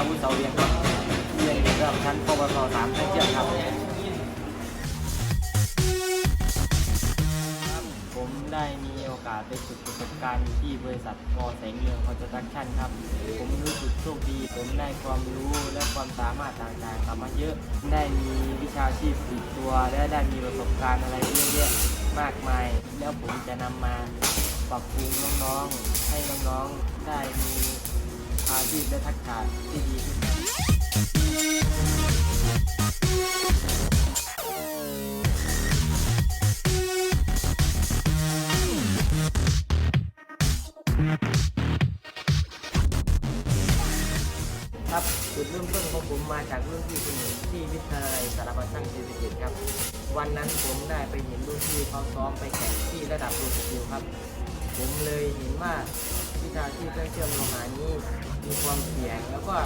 อาวุธเสาเวียงครับเรียนอยู่ระดับชั้นปวสสามช่างเชื่อมครับ ผมได้มีโอกาสไปฝึกประสบการณ์อยู่ที่บริษัทกอแสงเรืองคอนสตรักชั่นครับ ผมรู้สึกโชคดี ผมได้ความรู้และความสามารถต่างๆกลับมาเยอะ ได้มีวิชาชีพติดตัว และได้มีประสบการณ์อะไรเยอะแยะมากมาย แล้วผมจะนำมาปรับปรุงน้องๆ ให้น้องๆ ได้มีาชีพและทักษะที่ดีขึ้นครับจุดเริ่มต้นของผมมาจากรุ่นพี่คนหนึ่งที่วิทยาลัยสารพัดช่างศรีสะเกษครับ วันนั้นผมได้ไปเห็นรุ่นพี่เขาซ้อมไปแข่งที่ระดับโลกคิวครับ ผมเลยเห็นว่า วิชาชีพเครื่องเชื่อมโลหะนี้มีความเสี่ยง แล้วก็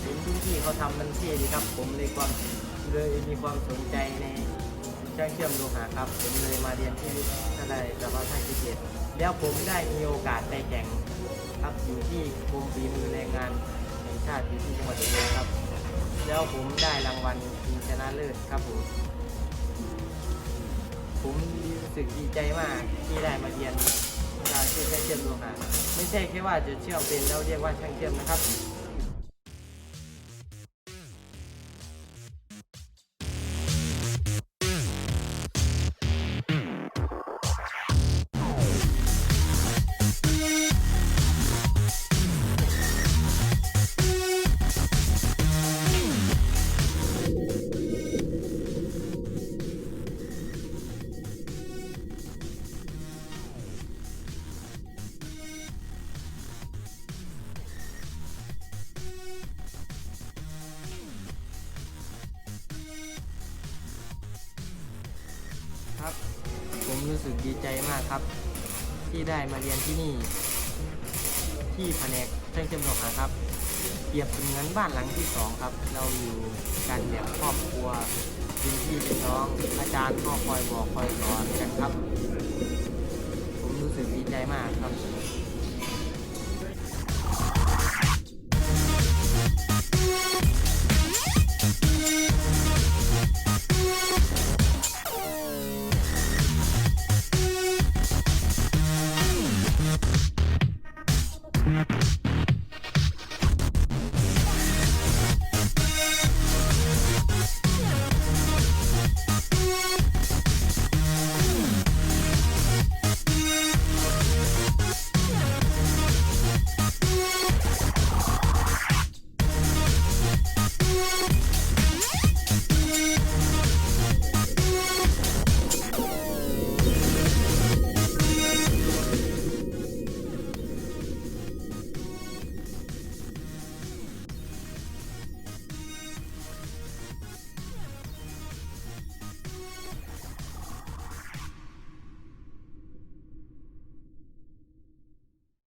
เห็นรุ่นพี่เขาทำมันเท่ดีครับ ผมเลยความเลยมีความสนใจในช่างเชื่อมโลหะครับ ผมเลยมาเรียนที่วิทยาลัยสารพัดช่างศรีสะเกษแล้วผมได้มีโอกาสไปแข่งครับอยู่ที่กรมฝีมือแรงงานแห่งชาติอยู่ที่จังหวัดอุบลครับ แล้วผมได้รางวัลชิงชนะเลิศครับผมผมรู้สึกดีใจมากที่ได้มาเรียน วิชาเชื่อช่างเชื่อมโลหะไม่ใช่แค่ว่าจะเชื่อมเป็นแล้วเรียกว่าช่างเชื่อมนะครับ รู้สึกดีใจมากครับ ที่ได้มาเรียนที่นี่ ที่แผนกช่องเชื่อมโลหะครับเปรียบเสมือนบ้านหลังที่สองครับ เราอยู่กันแบบครอบครัวเป็นพี่เป็นน้อง อาจารย์ก็คอยบอกคอยสอนกันครับ ผมรู้สึกดีใจมากครับ